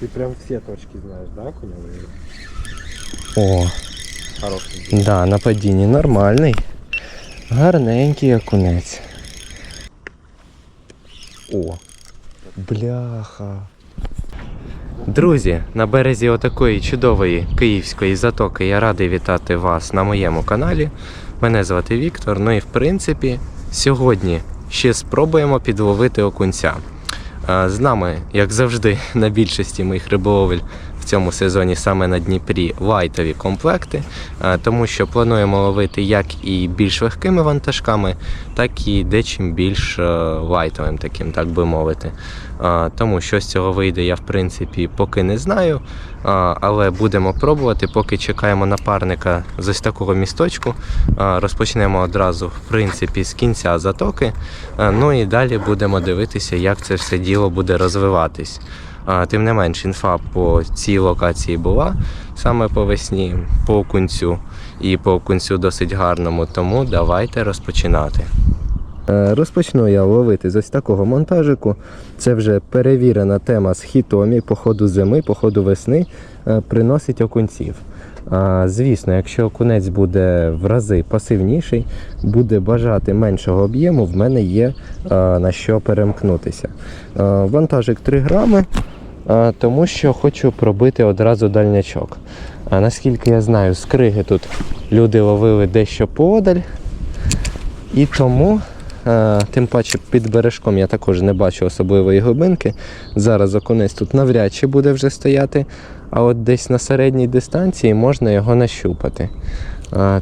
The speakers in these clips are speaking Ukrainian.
Ты прям все точки знаешь, да, куневые? О, Хороший. да, на падінні нормальний. Гарненький окунець. О, бляха. Друзі, на березі отакої чудової київської затоки я радий вітати вас на моєму каналі. Мене звати Віктор. Ну і в принципі, сьогодні ще спробуємо підловити окунця. Е, З нами, як завжди, на більшості моїх риболовель цьому сезоні саме на Дніпрі лайтові комплекти, е, тому що плануємо ловити як і більш легкими вантажками, так і дечим більш е, лайтовим, таким, так би мовити. Е, Тому що з цього вийде, я в принципі поки не знаю. Але будемо пробувати, поки чекаємо напарника з ось такого місточку. Розпочнемо одразу, в принципі, з кінця затоки. Ну і далі будемо дивитися, як це все діло буде розвиватись. Тим не менш, інфа по цій локації була саме по весні, по окунцю і по окунцю досить гарному, тому давайте розпочинати. Е, Розпочну я ловити з ось такого монтажику. Це вже перевірена тема з хітомі по ходу зими, по ходу весни е, приносить окунців. Звісно, якщо окунець буде в рази пасивніший, буде бажати меншого об'єму, в мене є е, на що перемкнутися. Вантажик 3 грами, тому що хочу пробити одразу дальнячок. А наскільки я знаю, з криги тут люди ловили дещо подаль. І тому, тим паче під бережком я також не бачу особливої глибинки. Зараз окунець тут навряд чи буде вже стояти, а от десь на середній дистанції можна його нащупати.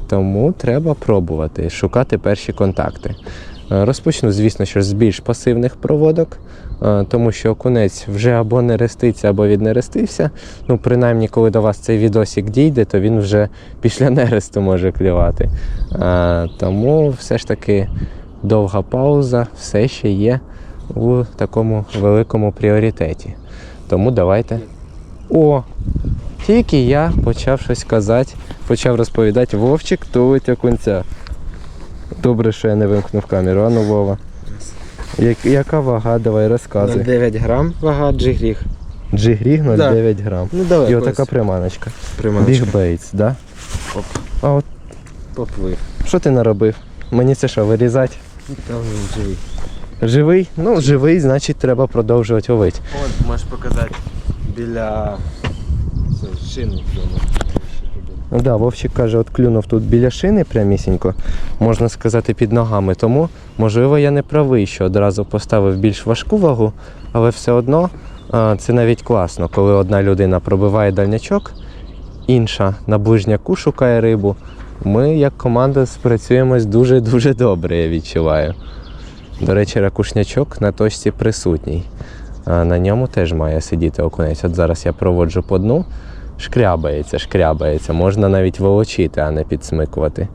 Тому треба пробувати, шукати перші контакти. Е, Розпочну, звісно, що з більш пасивних проводок, е, тому що окунець вже або не реститься, або віднерестився. Ну, принаймні, коли до вас цей відосик дійде, то він вже після нересту може клювати. Е, Тому все ж таки довга пауза все ще є у такому великому пріоритеті. Тому давайте. О! Тільки я почав щось казати, почав розповідати, Вовчик тулить окунця. Добре, що я не вимкнув камеру, а ну Вова. Я- яка вага? Давай розказуй. 9 грам вага джигріг. Джигріг 0,9 грам. Ну давай. І ось отака приманочка. приманочка. Біг Бейтс, да? Оп. А от Поплив. що ти наробив? Мені це що, вирізати? Там він живий. Живий? Ну, живий, значить треба продовжувати ловити. От, можеш показати біля це, шини цьому. Ну да, Вовчик каже, от клюнув тут біля шини прямісінько, можна сказати, під ногами. Тому, можливо, я не правий, що одразу поставив більш важку вагу, але все одно це навіть класно, коли одна людина пробиває дальнячок, інша на ближняку шукає рибу. Ми, як команда, спрацюємось дуже-дуже добре, я відчуваю. До речі, ракушнячок на точці присутній. На ньому теж має сидіти окунець. От зараз я проводжу по дну. Шкрябається, шкрябається. Можна навіть волочити, а не підсмикувати.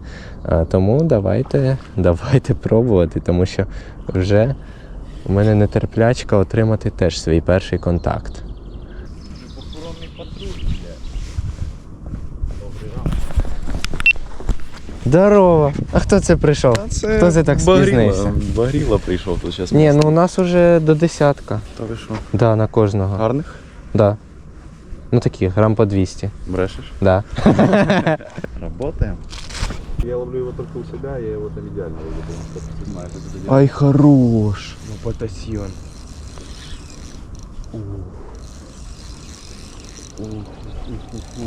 Тому давайте, давайте пробувати, тому що вже у мене нетерплячка отримати теж свій перший контакт. Здорово! А хто це прийшов? Хто це так спізнився? Багріла прийшов тут зараз. Ні, ну у нас уже до десятка. Та ви що? Да, на кожного. Гарних? Да. Ну такі, грам по 200. Брешеш? Да. Работаем. Я ловлю его только у себя, я его там идеально ловлю. потому что Ти знаєш, що це Ай, хорош. Ну, потасьйон.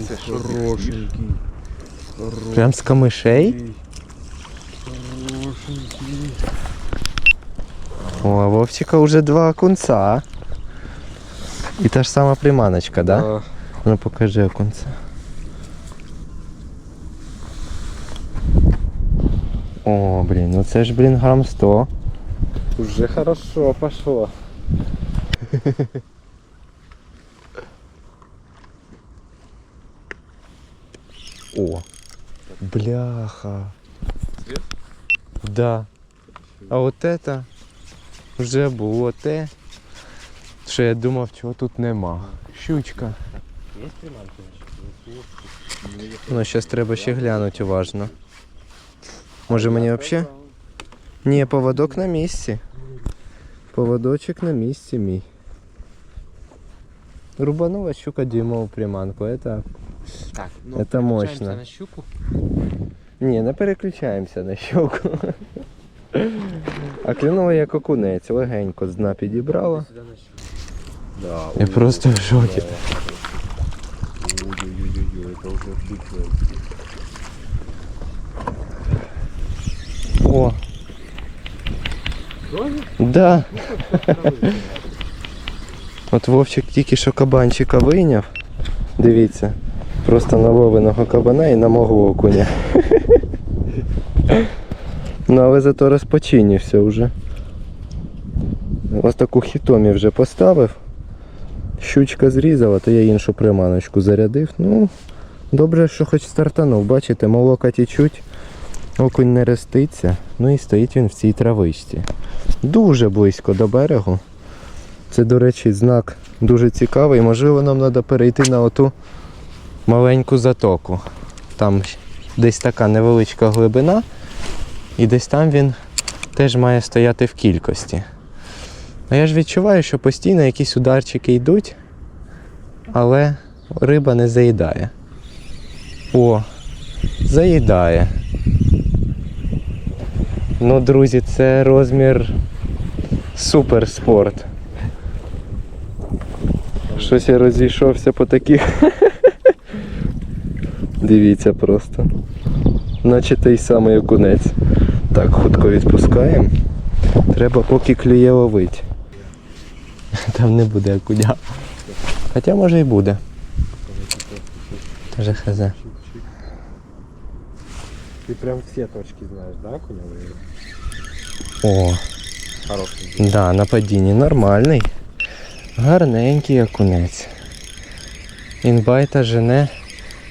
Це що, Хорошенький. Прям з камишей? О, а Вовчика уже два окунца. І та ж сама приманочка, да? А, Ну покажи окунца. О, блін, ну це ж, блін, грам 100. Уже хорошо пошло. О, бляха. Да. А от это вже було те, що я думав, чого тут нема. Щучка. Є приманки? Ну, зараз треба ще глянути уважно. Може мені взагалі? Ні, поводок на місці. Поводочок на місці мій. Рубанула щука дюймову приманку. Это... Так, ну, Это мощно. на щуку. Ні, не переключаємося на щуку. А клюнула як окунець, легенько з дна підібрала. Да. Я просто в шокі. Это уже бычья. О. Да. От Вовчик тільки що кабанчика вийняв. Дивіться. Просто на вовиного кабана і на мого окуня. Ну але зато розпочинівся вже. Ось таку хітомі вже поставив. Щучка зрізала, то я іншу приманочку зарядив. Ну, добре, що хоч стартанув. Бачите, молока тічуть. Окунь не реститься, ну і стоїть він в цій травичці. Дуже близько до берегу. Це, до речі, знак дуже цікавий. Можливо, нам треба перейти на оту маленьку затоку. Там десь така невеличка глибина, і десь там він теж має стояти в кількості. А я ж відчуваю, що постійно якісь ударчики йдуть, але риба не заїдає. О, заїдає. Ну, друзі, це розмір суперспорт. Щось я розійшовся по таких. Дивіться просто. Наче той самий окунець. Так, хутко відпускаємо. Треба поки клює ловить. Там не буде окуня. Хоча може і буде. Тоже хз. Ти прям всі точки знаєш, да, кунявий? О, Хороший. Да, на падінні нормальний. Гарненький окунець. Інбайта жене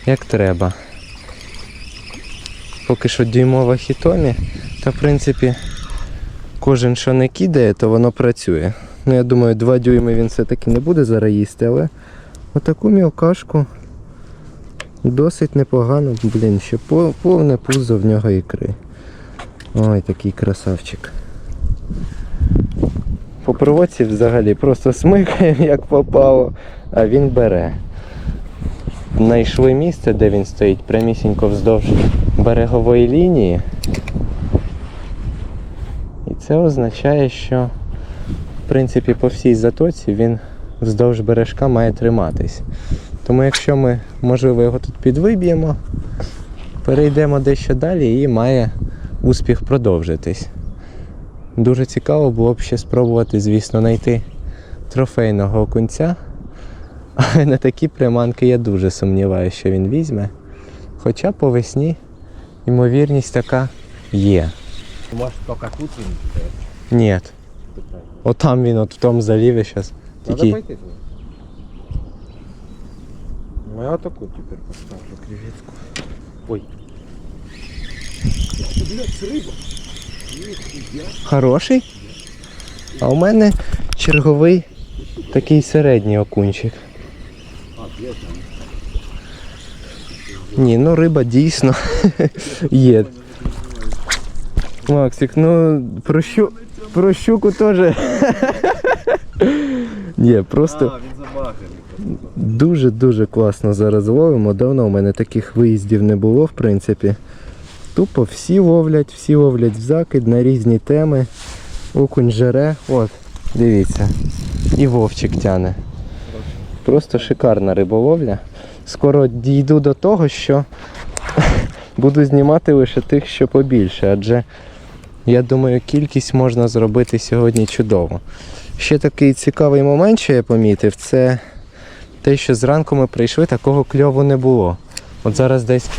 як треба. Поки що дюймова хітомі, та в принципі кожен що не кидає, то воно працює. Ну я думаю, 2 дюйми він все-таки не буде зараз їсти, але отаку мілкашку досить непогано. Блін, ще повне пузо в нього ікри. Ой, такий красавчик. По проводці взагалі просто смикаємо як попало, а він бере. Знайшли місце, де він стоїть, прямісінько вздовж берегової лінії. І це означає, що в принципі по всій затоці він вздовж бережка має триматись. Тому якщо ми, можливо, його тут підвиб'ємо, перейдемо дещо далі і має успіх продовжитись. Дуже цікаво було б ще спробувати, звісно, знайти трофейного окунця. Але на такі приманки я дуже сумніваюся, що він візьме. Хоча по весні ймовірність така є. Може, тільки тут він? Ні. Отам він, от в тому заліві зараз. Тільки. Ну я таку теперь поставлю креветку. Ой. хороший. А у мене черговий такий середній окунчик. Ні, ну риба дійсно є. Максик, ну про, щу... про щуку теж. Ні, просто. Дуже-дуже класно зараз ловимо. Давно у мене таких виїздів не було, в принципі. Тупо всі ловлять, всі ловлять в закид на різні теми. Окунь жере. От, дивіться. І вовчик тяне. Просто шикарна риболовля. Скоро дійду до того, що буду знімати лише тих, що побільше, адже я думаю, кількість можна зробити сьогодні чудово. Ще такий цікавий момент, що я помітив, це те, що зранку ми прийшли, такого кльову не було. От зараз десь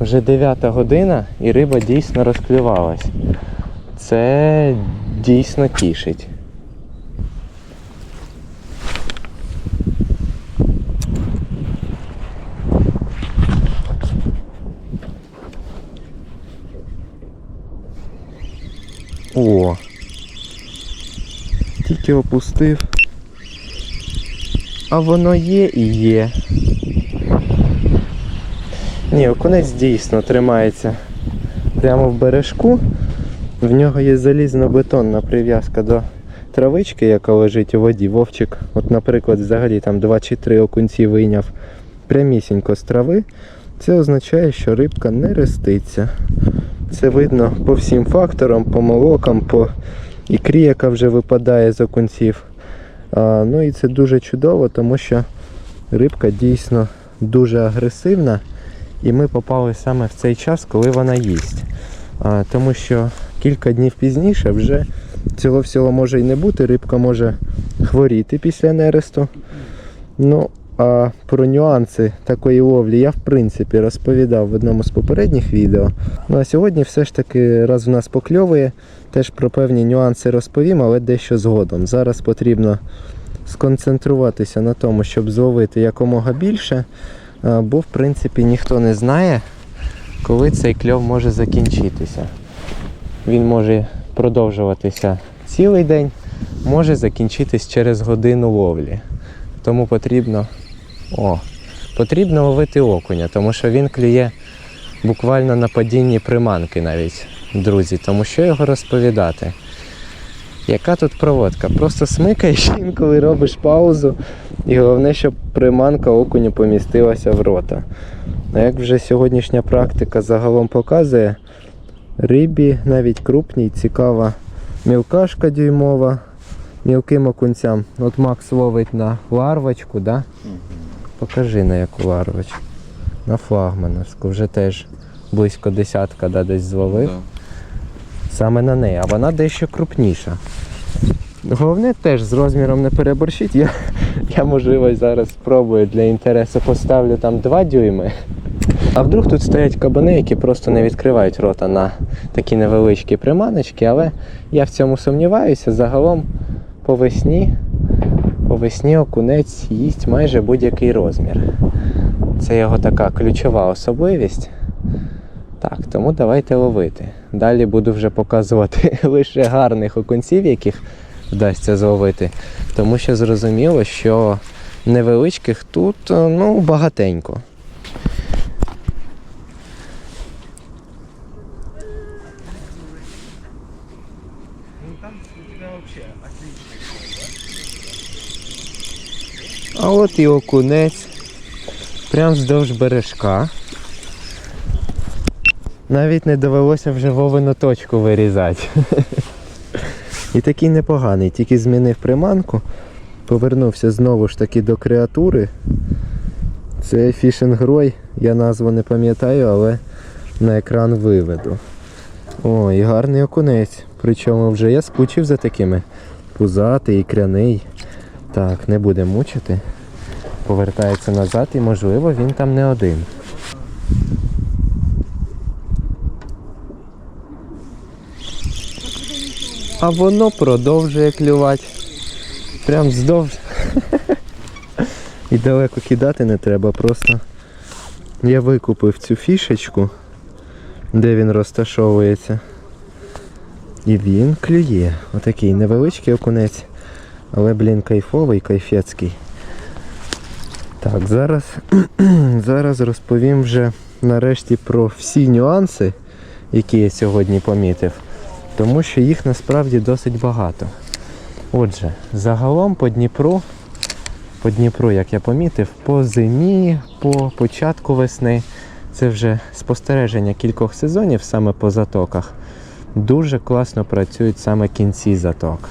вже 9 година і риба дійсно розклювалась. Це дійсно тішить. О! Тільки опустив. А воно є і є. Ні, окунець дійсно тримається прямо в бережку. В нього є залізно-бетонна прив'язка до травички, яка лежить у воді, вовчик, от, наприклад, взагалі там 2 чи 3 окунці вийняв прямісінько з трави, це означає, що рибка не реститься. Це видно по всім факторам, по молокам, по ікрі, яка вже випадає з окунців. Ну і це дуже чудово, тому що рибка дійсно дуже агресивна, і ми попали саме в цей час, коли вона їсть. Тому що кілька днів пізніше вже цього всього може і не бути. Рибка може хворіти після нересту. Ну, а про нюанси такої ловлі я в принципі розповідав в одному з попередніх відео. Ну а сьогодні все ж таки, раз в нас покльовує, теж про певні нюанси розповім, але дещо згодом. Зараз потрібно сконцентруватися на тому, щоб зловити якомога більше, бо в принципі ніхто не знає, коли цей кльов може закінчитися. Він може продовжуватися цілий день, може закінчитись через годину ловлі. Тому потрібно, о, потрібно ловити окуня, тому що він клює буквально на падінні приманки навіть, друзі. Тому що його розповідати? Яка тут проводка? Просто смикаєш інколи робиш паузу, і головне, щоб приманка окуню помістилася в рота. А як вже сьогоднішня практика загалом показує, рибі навіть крупній цікава мілкашка дюймова мілким окунцям. От Макс ловить на ларвочку, да? Покажи на яку ларвочку. На флагмановську, вже теж близько десятка да, десь зловив. Саме на неї, а вона дещо крупніша. Головне теж з розміром не переборщить. Я, я можливо зараз спробую для інтересу поставлю там 2 дюйми. А вдруг тут стоять кабани, які просто не відкривають рота на такі невеличкі приманочки, але я в цьому сумніваюся. Загалом по весні, по весні окунець їсть майже будь-який розмір. Це його така ключова особливість. Так, тому давайте ловити. Далі буду вже показувати лише гарних окунців, яких вдасться зловити. Тому що зрозуміло, що невеличких тут е, ну, багатенько. А от і окунець. Прям вздовж бережка. Навіть не довелося вже Вовину точку вирізати. І такий непоганий, тільки змінив приманку, повернувся знову ж таки до креатури. Це фішинг-рой, я назву не пам'ятаю, але на екран виведу. О, і гарний окунець. Причому вже я скучив за такими. Пузатий, ікряний. Так, не буде мучити. Повертається назад і можливо він там не один. А воно продовжує клювати. Прям вздовж. І далеко кидати не треба, просто я викупив цю фішечку, де він розташовується. І він клює. Отакий невеличкий окунець. Але, блін, кайфовий, кайфецький. Так, зараз, зараз розповім вже нарешті про всі нюанси, які я сьогодні помітив, тому що їх насправді досить багато. Отже, загалом по Дніпру, по Дніпру, як я помітив, по зимі, по початку весни, це вже спостереження кількох сезонів саме по затоках. Дуже класно працюють саме кінці заток.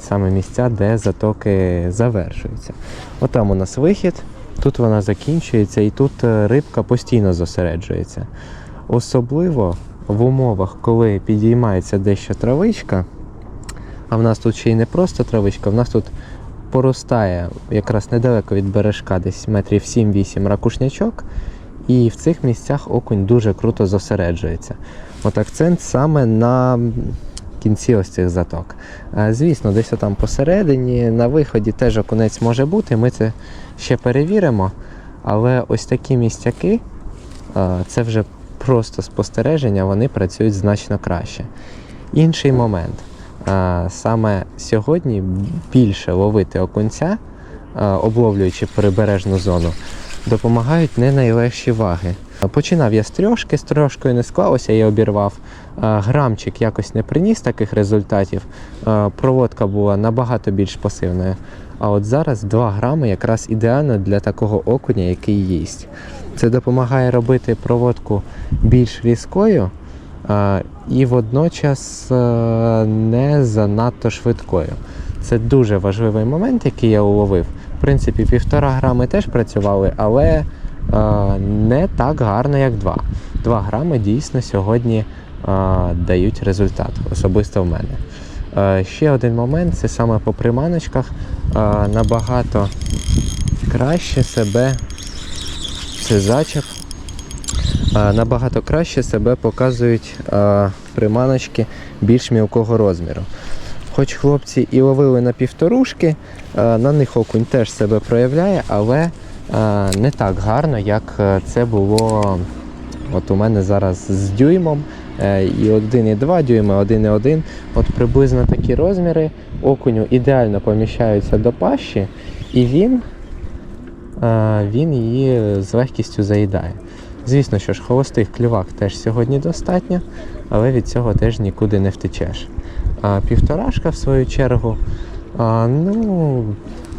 Саме місця, де затоки завершуються. Отам у нас вихід, тут вона закінчується і тут е, рибка постійно зосереджується. Особливо в умовах, коли підіймається дещо травичка, а в нас тут ще й не просто травичка, в нас тут поростає якраз недалеко від бережка, десь метрів 7-8 ракушнячок. І в цих місцях окунь дуже круто зосереджується. От акцент саме на кінці ось цих заток. Звісно, десь там посередині, на виході теж окунець може бути, ми це ще перевіримо. Але ось такі містяки, це вже просто спостереження, вони працюють значно краще. Інший момент. Саме сьогодні більше ловити окунця, обловлюючи прибережну зону, допомагають не найлегші ваги. Починав я з трьошки, з трьошкою не склалося, я обірвав. Грамчик якось не приніс таких результатів. Проводка була набагато більш пасивною. А от зараз 2 грами якраз ідеально для такого окуня, який їсть. Це допомагає робити проводку більш різкою і водночас не занадто швидкою. Це дуже важливий момент, який я уловив. В принципі, півтора грами теж працювали, але не так гарно, як два. Два грами дійсно сьогодні дають результат, особисто в мене. Е, ще один момент це саме по приманочках е, набагато краще себе це зачеп. е, Набагато краще себе показують е, приманочки більш мілкого розміру. Хоч хлопці і ловили на півторушки, е, на них окунь теж себе проявляє, але е, не так гарно, як це було от у мене зараз з дюймом. Е, І 1,2 дюйми, 1,1. От приблизно такі розміри. Окуню ідеально поміщаються до пащі, і він, е, він її з легкістю заїдає. Звісно, що ж, холостих клювак теж сьогодні достатньо, але від цього теж нікуди не втечеш. А півторашка, в свою чергу, а, ну,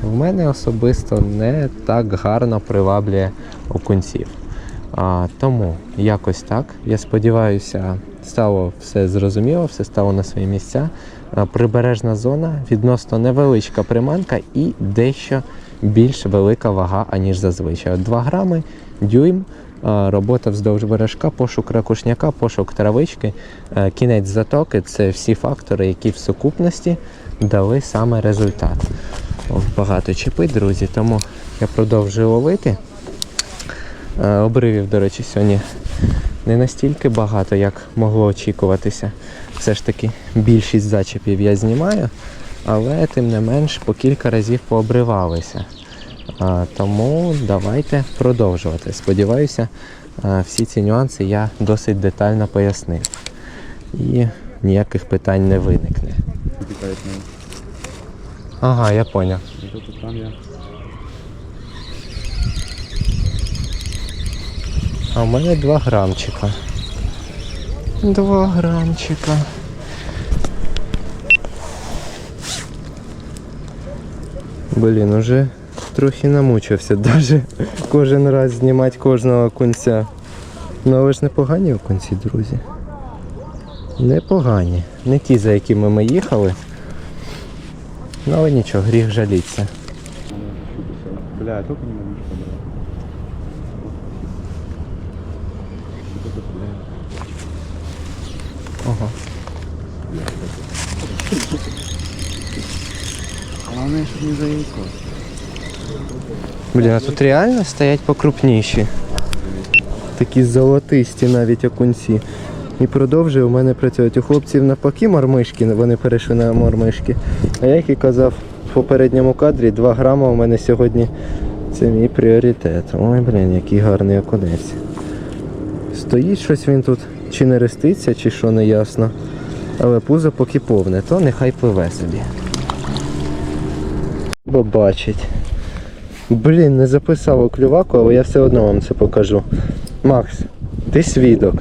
в мене особисто не так гарно приваблює окунців. А, тому якось так. Я сподіваюся, стало все зрозуміло, все стало на свої місця. Прибережна зона, відносно невеличка приманка і дещо більш велика вага, аніж зазвичай. 2 грами, дюйм, робота вздовж бережка, пошук ракушняка, пошук травички, е, кінець затоки це всі фактори, які в сукупності дали саме результат. Багато чіпить, друзі, тому я продовжую ловити. Е, Обривів, до речі, сьогодні не настільки багато, як могло очікуватися. Все ж таки більшість зачепів я знімаю, але тим не менш по кілька разів пообривалися. А, Тому давайте продовжувати. Сподіваюся, а, всі ці нюанси я досить детально пояснив. І ніяких питань не виникне. Ага, я поняв. Там я. А у мене 2 грамчика. 2 грамчика. Блін, уже трохи намучився даже кожен раз знімати кожного кунця. Ну але ж непогані окунці, друзі. Непогані. Не ті, за якими ми їхали. Ну але нічого, гріх жаліться. Бля, я только не могу понравиться. Вот это, бля. Ага. Главное, чтобы не заело. Блін, а тут реально стоять покрупніші. Такі золотисті навіть окунці. І продовжує у мене працювати. У хлопців навпаки мормишки, вони перейшли на мормишки. А я, як і казав в попередньому кадрі, 2 грама у мене сьогодні це мій пріоритет. Ой, блін, який гарний окунець. Стоїть щось він тут, чи не реститься, чи що не ясно. Але пузо поки повне, то нехай пливе собі. Бо бачить. Блін, не записав оклюваку, але я все одно вам це покажу. Макс, ти свідок.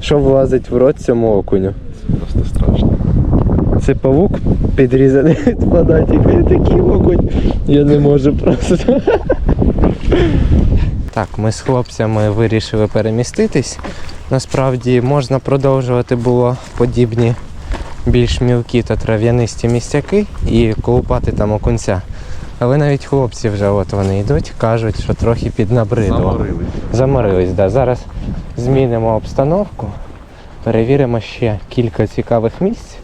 Що влазить в рот цьому окуню? Це Просто страшно. Це павук підрізаний від фанатіка. Такий окунь. Я не можу просто. Так, ми з хлопцями вирішили переміститись. Насправді можна продовжувати було подібні більш мілкі та трав'янисті містяки і колупати там окунця. Але навіть хлопці вже от вони йдуть, кажуть, що трохи піднабридло. Заморились. Заморились, да. Зараз змінимо обстановку, перевіримо ще кілька цікавих місць.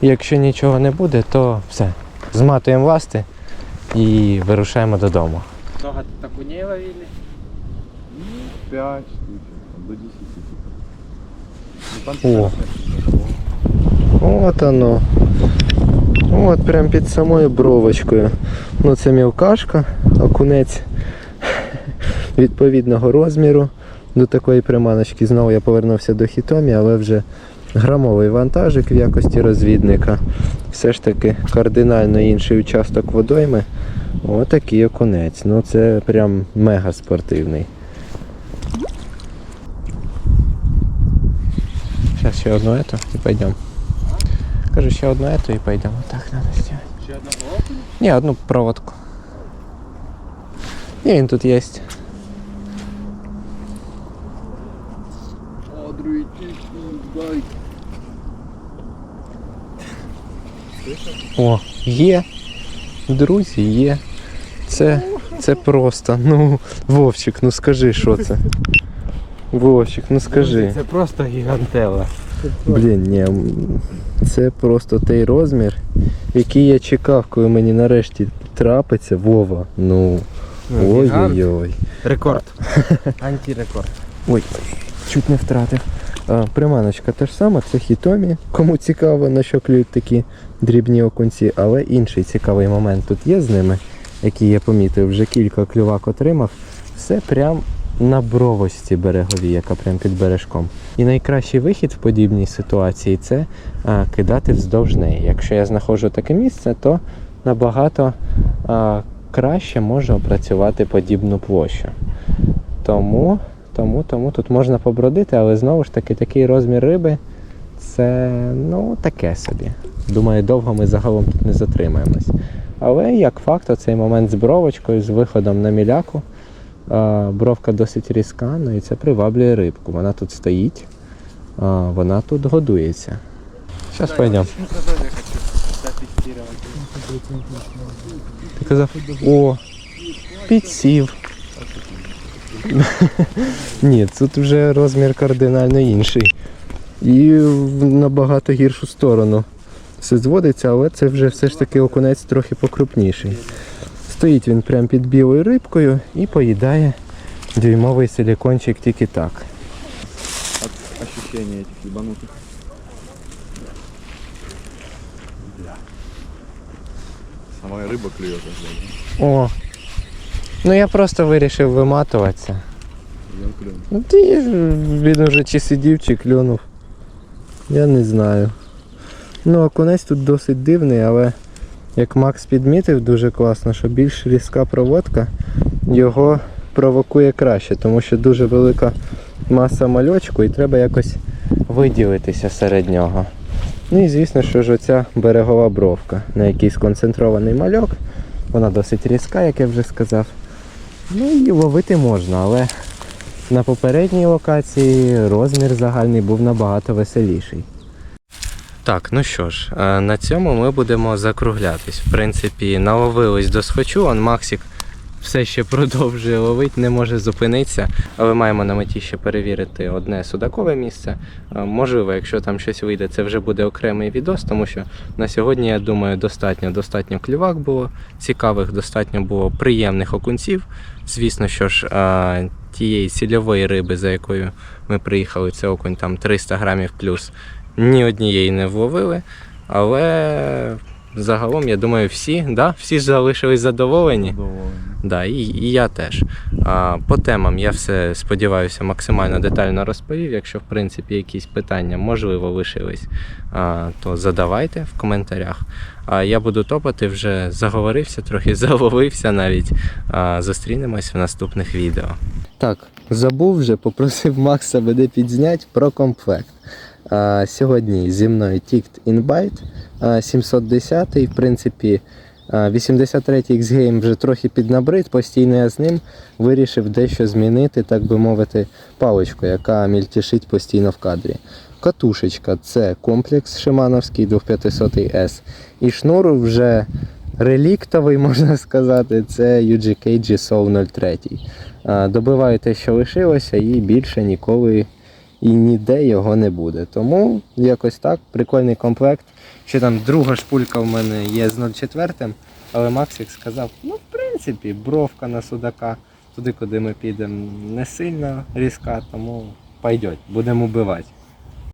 Якщо нічого не буде, то все. Зматуємо ласти і вирушаємо додому. Багато такунів ловили? П'ять до 10. О. 15 От оно. От прям під самою бровочкою. Ну це мілкашка, окунець відповідного розміру до такої приманочки. Знову я повернувся до хітомі, але вже грамовий вантажик в якості розвідника. Все ж таки кардинально інший участок водойми. Отакий окунець. Ну це прям мега спортивний. Зараз ще одну эту і пойдемо. Кажу, ще одну эту і пойдемо. Так, треба зробити. Ще одна окунь? Ні, одну проводку. Ні, він тут є. О, другий дай. О, є. Друзі, є. Це, це просто. Ну, Вовчик, ну скажи, що це. Вовчик, ну скажи. Це просто гігантела. Блін, ні, це просто той розмір, який я чекав, коли мені нарешті трапиться Вова. Ну, ой-ой-ой. Рекорд. Антирекорд. Ой, чуть не втратив. А, приманочка та ж сама, це хітомі. Кому цікаво, на що клюють такі дрібні окунці, але інший цікавий момент тут є з ними, який я помітив, вже кілька клювак отримав. Все прям на бровості береговій, яка прям під бережком. І найкращий вихід в подібній ситуації це а, кидати вздовж неї. Якщо я знаходжу таке місце, то набагато а, краще можу опрацювати подібну площу. Тому тому, тому тут можна побродити, але знову ж таки такий розмір риби це ну таке собі. Думаю, довго ми загалом тут не затримаємось. Але як факт, цей момент з бровочкою, з виходом на міляку, бровка досить різка, ну і це приваблює рибку. Вона тут стоїть, а, вона тут годується. Зараз пойдемо. Ти казав, о, підсів. Ні, тут вже розмір кардинально інший. І в набагато гіршу сторону. Все зводиться, але це вже все ж таки окунець трохи покрупніший. Стоїть він прямо під білою рибкою і поїдає дюймовий силікончик тільки так. От ощущения этих ебанутых. Бля. Сама рыба клюет. блядь. О! Ну я просто вирішив виматуватися. Я клюну. Ну ти ж, він уже чи сидів, чи клюнув. Я не знаю. Ну, окунець тут досить дивний, але як Макс підмітив дуже класно, що більш різка проводка його провокує краще, тому що дуже велика маса мальочку і треба якось виділитися серед нього. Ну і звісно, що ж оця берегова бровка, на якій сконцентрований мальок. Вона досить різка, як я вже сказав. Ну і ловити можна, але на попередній локації розмір загальний був набагато веселіший. Так, ну що ж, е, на цьому ми будемо закруглятись. В принципі, наловились до схочу, он Максик все ще продовжує ловити, не може зупинитися, але маємо на меті ще перевірити одне судакове місце. Е, Можливо, якщо там щось вийде, це вже буде окремий відос, тому що на сьогодні, я думаю, достатньо достатньо клівак було цікавих, достатньо було приємних окунців. Звісно, що ж, е, тієї цільової риби, за якою ми приїхали, це окунь там 300 грамів плюс, ні однієї не вловили. Але загалом, я думаю, всі, да, всі ж залишились задоволені. Задоволений. Да, і, і я теж. А, по темам я все сподіваюся максимально детально розповів. Якщо в принципі якісь питання можливо лишились, а, то задавайте в коментарях. А я буду топати, вже заговорився, трохи заловився навіть. А, зустрінемось в наступних відео. Так, забув вже, попросив Макса мене підзняти про комплект. А, сьогодні зі мною Ticked Invite а, 710, в принципі. 83-й X-Game вже трохи піднабрид, постійно я з ним вирішив дещо змінити, так би мовити, паличку, яка мільтішить постійно в кадрі. Катушечка це комплекс Шимановський 2500S. І шнур вже реліктовий, можна сказати, це UGK G-Soul 03. Добиваю те, що лишилося, і більше ніколи і ніде його не буде. Тому якось так, прикольний комплект. Ще там друга шпулька в мене є з 0,4, але Максик сказав, ну в принципі, бровка на судака, туди, куди ми підемо, не сильно різка, тому пойдет, будемо убивати.